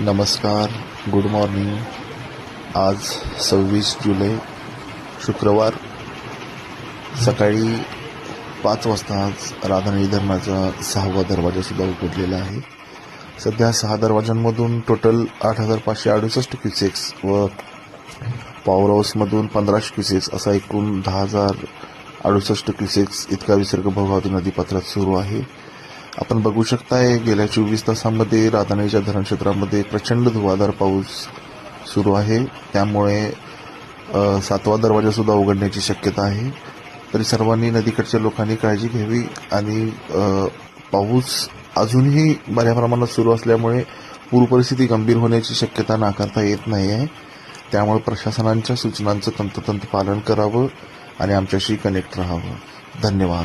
नमस्कार good morning आज सव्वीस जुलै शुक्रवार सकाळी पाच वाजता आज राधानगरी धरणाचा सहावा दरवाजासुद्धा उघडलेला आहे. सध्या सहा दरवाजांमधून टोटल आठ हजार पाचशे अडुसष्ट क्युसेक्स व पॉवर हाऊसमधून पंधराशे क्युसेक्स असा एकूण दहा हजार अडुसष्ट क्युसेक्स इतका विसर्ग भोगावती नदीपात्रात सुरू आहे. आपण बघू शकताय गेल्या चोवीस तासांमध्ये राधानगरीच्या धरण क्षेत्रामध्ये प्रचंड धुवाधार पाऊस सुरू आहे. त्यामुळे सातवा दरवाजा सुद्धा उघडण्याची शक्यता आहे. तरी सर्वांनी नदीकडच्या लोकांनी काळजी घ्यावी आणि पाऊस अजूनही बऱ्या प्रमाणात सुरू असल्यामुळे पूरपरिस्थिती गंभीर होण्याची शक्यता नाकारता येत नाही आहे त्यामुळे प्रशासनांच्या सूचनांचं तंतोतंत पालन करावं आणि आमच्याशी कनेक्ट राहावं. धन्यवाद.